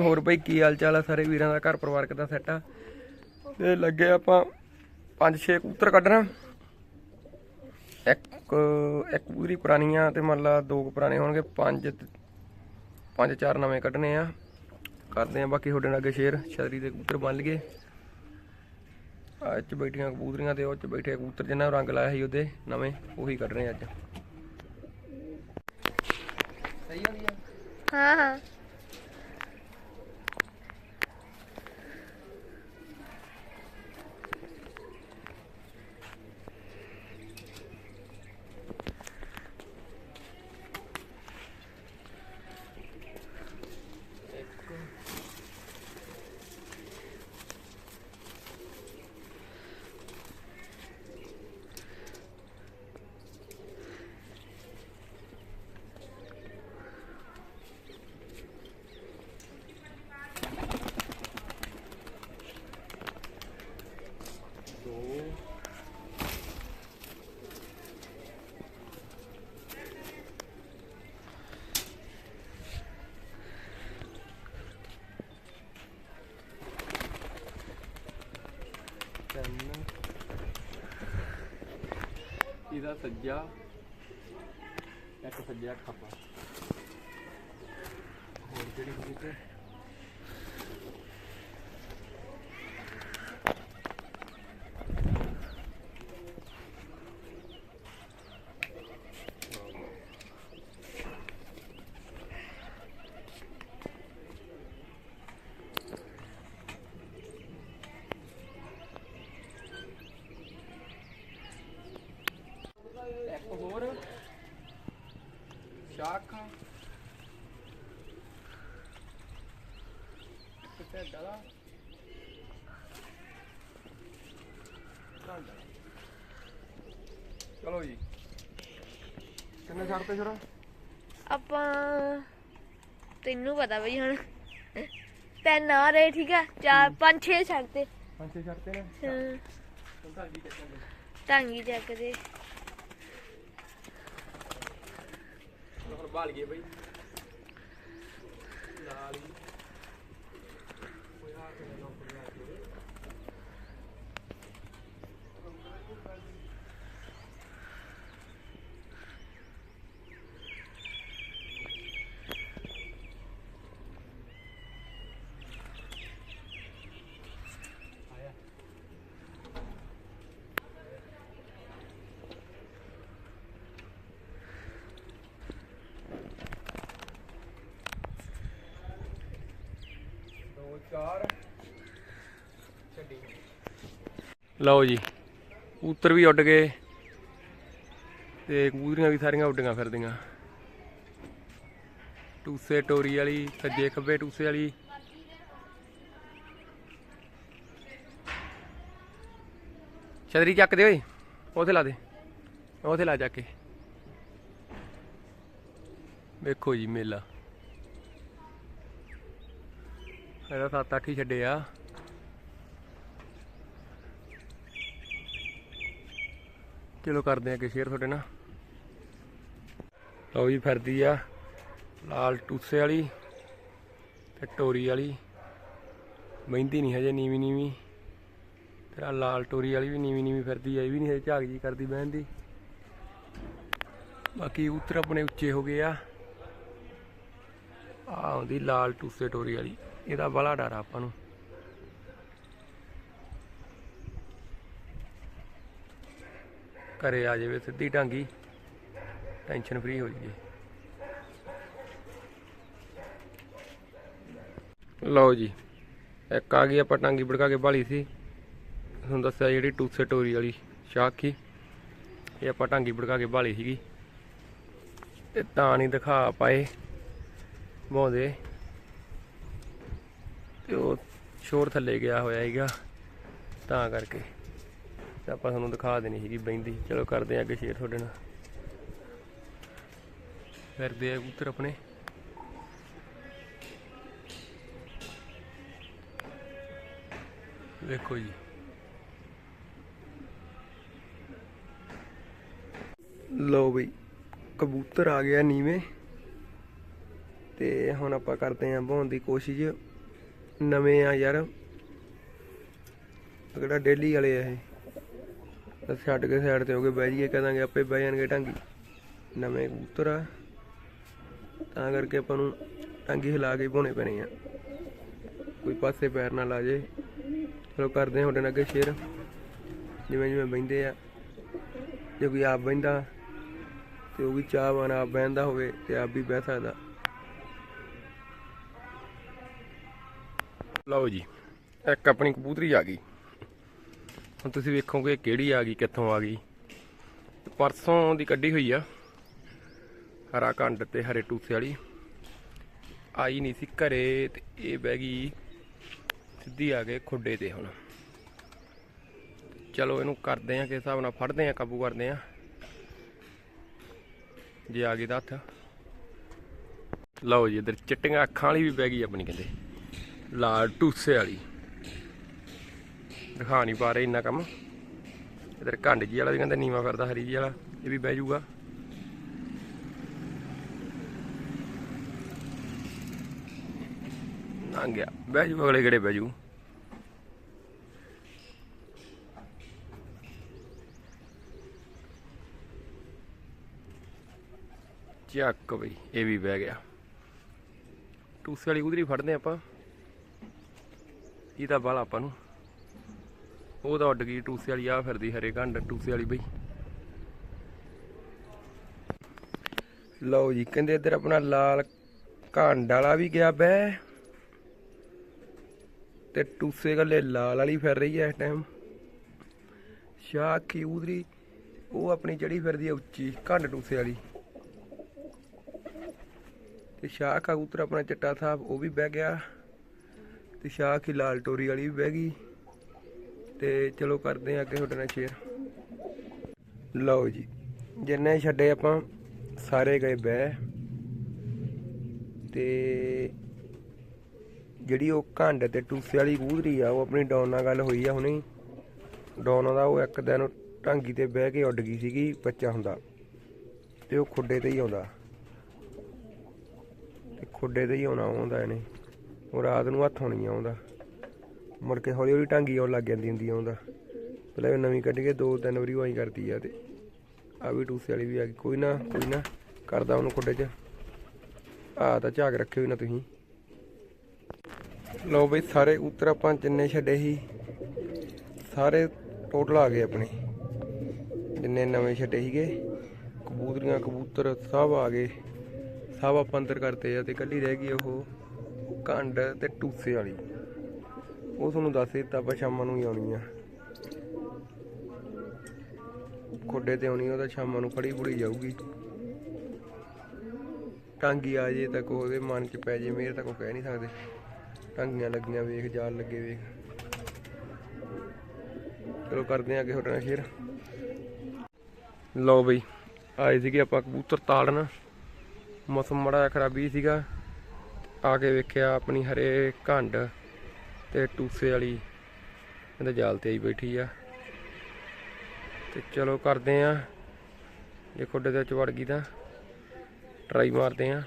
ਹੋਰ ਬਈ ਕੀ ਹਾਲ ਚਾਲ ਆ ਸਾਰੇ ਵੀਰਾਂ ਦਾ, ਘਰ ਪਰਿਵਾਰ ਕਿਦਾਂ ਸੈੱਟ ਆ? ਤੇ ਲੱਗੇ ਆਪਾਂ ਪੰਜ ਛੇ ਕਬੂਤਰ ਕੱਢਣਾ। ਇੱਕ ਇੱਕ ਪੂਰੀ ਪੁਰਾਣੀਆਂ ਤੇ ਮੰਨ ਲਾ ਦੋ ਪੁਰਾਣੇ ਹੋਣਗੇ, ਪੰਜ ਪੰਜ ਚਾਰ ਨਵੇਂ ਕੱਢਣੇ ਆ। ਕਰਦੇ ਆ ਬਾਕੀ ਤੁਹਾਡੇ ਨਾਲ ਅੱਗੇ ਸ਼ੇਅਰ ਛਤਰੀ ਦੇ ਕਬੂਤਰ ਬੰਨ ਲਈਏ ਆ ਚ ਬੈਠੀਆਂ ਕਬੂਤਰੀਆਂ ਤੇ ਉਹ ਚ ਬੈਠੇ ਕਬੂਤਰ ਜਿਨ੍ਹਾਂ ਨੂੰ ਰੰਗ ਲਾਇਆ ਸੀ ਉਹਦੇ ਨਵੇਂ, ਉਹੀ ਕੱਢਣੇ ਅੱਜ। ਸਹੀ ਹੋ ਗਿਆ ਹਾਂ ਹਾਂ ਤਿੰਨ ਇਹਦਾ ਸੱਜਾ ਇੱਕ ਸੱਜਾ ਖੱਬਾ। ਹੋਰ ਜਿਹੜੀ ਕਿਹੜੀ ਤੇ ਇੱਕ ਹੋਰ ਸ਼ਾਖ ਕਿੱਥੇ ਡਲਾ ਚਲੋ ਜੀ। ਕਿੰਨੇ ਛੱਡਤੇ ਫਿਰ ਆਪਾਂ ਤੈਨੂੰ ਪਤਾ ਬਈ ਹੁਣ। ਤਿੰਨ ਆ ਰਹੇ ਠੀਕ ਆ? ਚਾਰ ਪੰਜ ਛੇ ਛੱਡਤੇ। ਪੰਜ ਛੇ ਛੱਡਤੇ ਨੇ? ਹਾਂ। ਟਾਂਗੀ ਚੱਕਦੇ। ਹੁਣ ਬਾਲ ਗਏ ਬਈ। ਨਾਲ ਹੀ ਕੋਈ ਹੱਥ ਨਾਲ ਨੌਕਰ ਲਾ ਕੇ ਆਇਆ ਦੋ ਚਾਰ ਛੱਡੀ ਲਓ ਜੀ, ਕਬੂਤਰ ਵੀ ਉੱਡ ਗਏ ਤੇ ਕਬੂਤਰੀਆਂ ਵੀ ਸਾਰੀਆਂ ਉੱਡੀਆਂ ਫਿਰਦੀਆਂ। ਟੂਸੇ ਟੋਰੀ ਵਾਲੀ, ਸੱਜੇ ਖੱਬੇ ਟੂਸੇ ਵਾਲੀ। ਛਤਰੀ ਚੱਕ ਦੇ ਓਏ, ਉਥੇ ਲਾ ਦੇ, ਉਥੇ ਲਾ ਜਾ ਕੇ। ਵੇਖੋ ਜੀ ਮੇਲਾ। ਇਹਦਾ ਸੱਤ ਅੱਠ ਹੀ ਛੱਡੇ ਆ। ਚਲੋ ਕਰਦੇ ਆ ਕਿ ਸ਼ੇਅਰ ਤੁਹਾਡੇ ਨਾਲ? ਲਓ ਜੀ, ਫਿਰਦੀ ਆ ਲਾਲ ਟੂਸੇ ਵਾਲੀ ਤੇ ਟੋਰੀ ਵਾਲੀ। ਮਹਿੰਦੀ ਨਹੀਂ ਹਜੇ, ਨੀਵੀਂ ਨੀਵੀਂ। ਤੇ ਲਾਲ ਟੋਰੀ ਵਾਲੀ ਵੀ ਨੀਵੀਂ ਨੀਵੀਂ ਫਿਰਦੀ ਆ, ਇਹ ਵੀ ਨਹੀਂ ਹਜੇ ਝਾਕ ਜੀ ਕਰਦੀ ਬਹਿਣ ਦੀ ਬਾਕੀ ਉਤਰ ਆਪਣੇ ਉੱਚੇ ਹੋ ਗਏ ਆ। ਆ ਆਉਂਦੀ ਲਾਲ ਟੂਸੇ ਟੋਰੀ ਵਾਲੀ, ਇਹਦਾ ਬੜਾ ਡਰ ਆ ਆਪਾਂ ਨੂੰ। ਘਰੇ ਆ ਜਾਵੇ ਸਿੱਧੀ ਢਾਂਗੀ ਟੈਨਸ਼ਨ ਫ੍ਰੀ ਹੋ ਜਾਈਏ। ਲਓ ਜੀ, ਇੱਕ ਆ ਗਈ ਆਪਾਂ ਟਾਂਗੀ ਭੜਕਾ ਕੇ ਬਾਲੀ ਸੀ। ਤੁਹਾਨੂੰ ਦੱਸਿਆ ਜਿਹੜੀ ਟੂਸੇ ਟੋਰੀ ਵਾਲੀ ਸ਼ਾਖੀ, ਇਹ ਆਪਾਂ ਟਾਂਗੀ ਭੜਕਾ ਕੇ ਬਾਲੀ ਸੀਗੀ। ਤੇ ਤਾਂ ਨਹੀਂ ਦਿਖਾ ਪਾਏ ਬੋਂਦੇ ਤੇ ਉਹ ਸ਼ੋਰ ਥੱਲੇ ਗਿਆ ਹੋਇਆ ਸੀਗਾ, ਤਾਂ ਕਰਕੇ। ਤੇ ਆਪਾਂ ਤੁਹਾਨੂੰ ਦਿਖਾ ਦੇਣੀ ਸੀਗੀ ਬੈਂਦੀ ਚਲੋ ਕਰਦੇ ਆ ਅੱਗੇ ਸ਼ੇਅਰ ਤੁਹਾਡੇ ਨਾਲ। ਫਿਰਦੇ ਆ ਕਬੂਤਰ ਆਪਣੇ। ਵੇਖੋ ਜੀ। ਲਓ ਬਈ, ਕਬੂਤਰ ਆ ਗਿਆ ਨੀਵੇਂ। ਤੇ ਹੁਣ ਆਪਾਂ ਕਰਦੇ ਆਂ ਬਹਾਉਣ ਦੀ ਕੋਸ਼ਿਸ਼। ਨਵੇਂ ਆ ਯਾਰ। ਕਿਹੜਾ ਡੇਲੀ ਵਾਲੇ ਆ ਇਹ। ਛੱਡ ਕੇ ਸਾਈਡ ਤੇ ਹੋ ਕੇ ਬਹਿ ਜਾਈਏ, ਕਹਾਂਗੇ ਆਪੇ ਬਹਿ ਜਾਣਗੇ ਢਾਂਗੀ। ਨਵੇਂ ਕਬੂਤਰ ਆ। ਤਾਂ ਕਰਕੇ ਆਪਾਂ ਨੂੰ ਟਾਂਗੀ ਹਿਲਾ ਕੇ ਪਾਉਣੇ ਪੈਣੇ ਆ। ਕੋਈ ਪਾਸੇ ਪੈਰ ਨਾ ਲਾ ਜੇ। ਚਲੋ ਕਰਦੇ ਹਾਂ ਤੁਹਾਡੇ ਨਾਲ ਅੱਗੇ ਸ਼ੇਅਰ ਜਿਵੇਂ ਜਿਵੇਂ ਬਹਿੰਦੇ ਆ। ਜੇ ਕੋਈ ਆਪ ਬਹਿੰਦਾ, ਤੇ ਉਹ ਵੀ ਚਾਹਵਾਨ ਆਪ ਬਹਿੰਦਾ ਹੋਵੇ ਤੇ ਆਪ ਵੀ ਬਹਿ ਸਕਦਾ। ਲਓ ਜੀ, ਇੱਕ ਆਪਣੀ ਕਬੂਤਰੀ ਆ ਗਈ। ਹੁਣ ਤੁਸੀਂ ਵੇਖੋਗੇ ਕਿਹੜੀ ਆ ਗਈ, ਕਿੱਥੋਂ ਆ ਗਈ। ਪਰਸੋਂ ਦੀ ਕੱਢੀ ਹੋਈ ਆ, ਹਰਾ ਕੰਡ ਤੇ ਹਰੇ ਟੂਸੇ ਵਾਲੀ। ਆਈ ਨਹੀਂ ਸੀ ਘਰੇ ਤੇ ਇਹ ਬਹਿ ਗਈ, ਸਿੱਧੀ ਆ ਗਏ ਖੁੱਡੇ ਤੇ ਹੁਣ। ਚਲੋ ਇਹਨੂੰ ਕਰਦੇ ਆ, ਕਿਸ ਹਿਸਾਬ ਨਾਲ ਫੜਦੇ ਆ, ਕਾਬੂ ਕਰਦੇ ਆ। ਜੇ ਆ ਗਈ ਤਾਂ ਹੱਥ। ਲਓ ਜੀ, ਇਧਰ ਚਿੱਟੀਆਂ ਅੱਖਾਂ ਵਾਲੀ ਵੀ ਬਹਿ ਗਈ ਆਪਣੀ, ਕਹਿੰਦੇ। ਲਾਲ ਟੂਸੇ ਵਾਲੀ। ਦਿਖਾ ਨਹੀਂ ਪਾ ਰਹੇ ਇੰਨਾ ਕੰਮ। ਇਧਰ ਘੰਡ ਜੀ ਵਾਲਾ ਵੀ ਕਹਿੰਦੇ ਨੀਵਾ ਫਿਰਦਾ, ਹਰੀ ਜੀ ਵਾਲਾ, ਇਹ ਵੀ ਬਹਿ ਜਾਊਗਾ। ਲੰਘ ਗਿਆ। ਬਹਿ ਜੂ ਅਗਲੇ ਗੜੇ ਬਹਿ ਜੂ ਚੱਕ ਬਈ, ਇਹ ਵੀ ਬਹਿ ਗਿਆ। ਟੂਸੇ ਵਾਲੀ ਉਧਰੀ ਫੜਦੇ ਆਪਾਂ। ਇਹ ਤਾਂ ਬਾਲਾ ਆਪਾਂ ਨੂੰ। ਉਹ ਤਾਂ ਉੱਡ ਗਈ, ਟੂਸੇ ਵਾਲੀ ਆ ਫਿਰਦੀ ਹਰੇ ਘੰਡ, ਟੂਸੇ ਵਾਲੀ ਬਈ। ਲਓ ਜੀ, ਕਹਿੰਦੇ ਇੱਧਰ ਆਪਣਾ ਲਾਲ ਘੰਡ ਵਾਲਾ ਵੀ ਗਿਆ ਬਹਿ। ਤੇ ਟੂਸੇ ਗੱਲੇ ਲਾਲ ਵਾਲੀ ਫਿਰ ਰਹੀ ਹੈ ਇਸ ਟਾਈਮ ਸ਼ਾਹ ਉਧਰੀ ਉਹ ਆਪਣੀ ਚੜੀ ਫਿਰਦੀ ਹੈ ਉੱਚੀ, ਘੰਡ ਟੂਸੇ ਵਾਲੀ। ਤੇ ਸ਼ਾਹ ਕਬੂਤਰ ਆਪਣਾ ਚਿੱਟਾ ਸਾਹਿਬ ਉਹ ਵੀ ਬਹਿ ਗਿਆ। ਤੇ ਸ਼ਾਹ ਕੀ ਲਾਲ ਟੋਰੀ ਵਾਲੀ ਵੀ ਬਹਿ ਗਈ। ਤੇ ਚਲੋ ਕਰਦੇ ਆ ਅੱਗੇ ਤੁਹਾਡੇ ਨਾਲ ਸ਼ੇਅਰ ਲਓ ਜੀ, ਜਿੰਨੇ ਛੱਡੇ ਆਪਾਂ, ਸਾਰੇ ਗਏ ਬਹਿ। ਤੇ ਜਿਹੜੀ ਉਹ ਘੰਡ ਤੇ ਟੂਸੇ ਵਾਲੀ ਕਬੂਤਰੀ ਆ, ਉਹ ਆਪਣੀ ਡੌਨ ਨਾਲ ਗੱਲ ਹੋਈ ਆ ਹੁਣੇ। ਡੌਨ ਦਾ ਉਹ ਇੱਕ ਦਿਨ ਟਾਂਗੀ ਤੇ ਬਹਿ ਕੇ ਉੱਡ ਗਈ ਸੀਗੀ, ਬੱਚਾ ਹੁੰਦਾ। ਤੇ ਉਹ ਖੁੱਡੇ ਤੇ ਹੀ ਆਉਂਦਾ। ਤੇ ਖੁੱਡੇ ਤੇ ਹੀ ਆਉਣਾ ਆਉਂਦਾ ਇਹਨੇ। ਉਹ ਰਾਤ ਨੂੰ ਹੱਥ ਨਹੀਂ ਆਉਂਦਾ ਮੁੜ ਕੇ ਹੌਲੀ ਹੌਲੀ ਟਾਂਗੀ ਆਉਣ ਲੱਗ ਜਾਂਦੀ ਹੁੰਦੀ ਆ ਆਉਂਦਾ ਪਹਿਲਾਂ ਇਹ ਨਵੀਂ ਕੱਢ ਕੇ ਦੋ ਤਿੰਨ ਵਾਰੀ ਵਾਈ ਕਰਦੀ ਆ ਤੇ ਆ ਵੀ ਟੂਸੇ ਵਾਲੀ ਵੀ ਆ ਗਈ। ਕੋਈ ਨਾ ਕੋਈ ਨਾ, ਕਰਦਾ ਉਹਨੂੰ ਖੁੱਡੇ 'ਚ। ਆ ਤਾਂ ਝਾਕ ਰੱਖਿਓ ਹੀ ਨਾ ਤੁਸੀਂ। ਲਓ ਬਈ, ਸਾਰੇ ਕਬੂਤਰ ਆਪਾਂ ਜਿੰਨੇ ਛੱਡੇ ਸੀ, ਸਾਰੇ ਟੋਟਲ ਆ ਗਏ ਆਪਣੇ। ਜਿੰਨੇ ਨਵੇਂ ਛੱਡੇ ਸੀਗੇ, ਕਬੂਤਰੀਆਂ, ਕਬੂਤਰ ਸਭ ਆ ਗਏ। ਸਭ ਆਪਾਂ ਅੰਦਰ ਕਰਤੇ ਆ ਤੇ ਕੱਲੀ ਰਹਿ ਗਈ ਉਹ ਕੰਡ ਤੇ ਟੂਸੇ ਵਾਲੀ। ਉਹ ਤੁਹਾਨੂੰ ਦੱਸ ਦਿੱਤਾ ਆਪਾਂ ਸ਼ਾਮਾਂ ਨੂੰ ਹੀ ਆਉਣੀ ਆ। ਖੋਡੇ ਤੇ ਆਉਣੀ ਉਹਦਾ ਸ਼ਾਮਾਂ ਨੂੰ ਫੜੀ ਫੁੜੀ ਜਾਊਗੀ। ਟਾਂਗੀ ਆ ਜੇ ਤਾਂ ਉਹਦੇ ਮਨ ਚ ਪੈ ਜੇ, ਮੇਰੇ ਤਾਂ ਕੋਈ ਕਹਿ ਨਹੀਂ ਸਕਦੇ। ਟਾਂਗੀਆਂ ਲੱਗੀਆਂ ਵੇਖ, ਜਾਲ ਲੱਗੇ ਵੇਖ। ਚਲੋ ਕਰਦੇ ਆ ਅੱਗੇ ਤੁਹਾਡੇ ਨਾਲ ਸ਼ੇਅਰ। ਲਓ ਬਈ, ਆਏ ਸੀਗੇ ਆਪਾਂ ਕਬੂਤਰ ਤਾੜਨ। ਮੌਸਮ ਮੜਾ ਖਰਾਬੀ ਸੀਗਾ। ਆ ਕੇ ਵੇਖਿਆ ਆਪਣੀ ਹਰੇ ਘੰਡ। ਤੇ ਟੂਸੇ ਵਾਲੀ ਕਹਿੰਦੇ ਜਾਲ ਤੇ ਆਈ ਬੈਠੀ ਆ। ਤੇ ਚਲੋ ਕਰਦੇ ਆ। ਜੇ ਖੁੱਡੇ ਦੇ ਵਿੱਚ ਵੜ ਗਈ ਤਾਂ ਟਰਾਈ ਮਾਰਦੇ ਆ।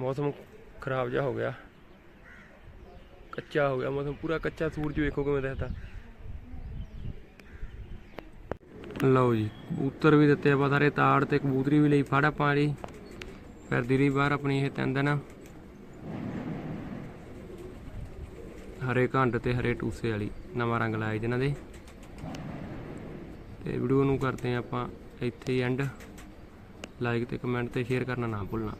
ਮੌਸਮ ਖਰਾਬ ਜਿਹਾ ਹੋ ਗਿਆ। ਕੱਚਾ ਹੋ ਗਿਆ ਮੌਸਮ, ਪੂਰਾ ਕੱਚਾ ਸੂਰਜ ਵੇਖੋ ਕਿਵੇਂ ਦਿਖਦਾ। ਲਓ ਜੀ, ਕਬੂਤਰ ਵੀ ਦਿੱਤੇ ਆਪਾਂ ਸਾਰੇ ਤਾੜ ਤੇ ਕਬੂਤਰੀ ਵੀ ਲਈ ਫੜ ਆਪਾਂ ਲਈ ਫਿਰਦੀ ਰਹੀ ਬਾਹਰ ਆਪਣੀ ਇਹ ਤਿੰਨ ਦਿਨ। ਹਰੇ ਘੰਡ ਤੇ ਹਰੇ ਟੂਸੇ ਵਾਲੀ ਨਵਾਂ ਰੰਗ ਲਾਇਆ ਜਿਹਨਾਂ ਦੇ। ਤੇ ਵੀਡੀਓ ਨੂੰ ਕਰਦੇ ਆਪਾਂ, ਇੱਥੇ ਹੀ ਐਂਡ ਲਾਈਕ ਤੇ ਕਮੈਂਟ ਤੇ ਸ਼ੇਅਰ ਕਰਨਾ ਨਾ ਭੁੱਲਣਾ।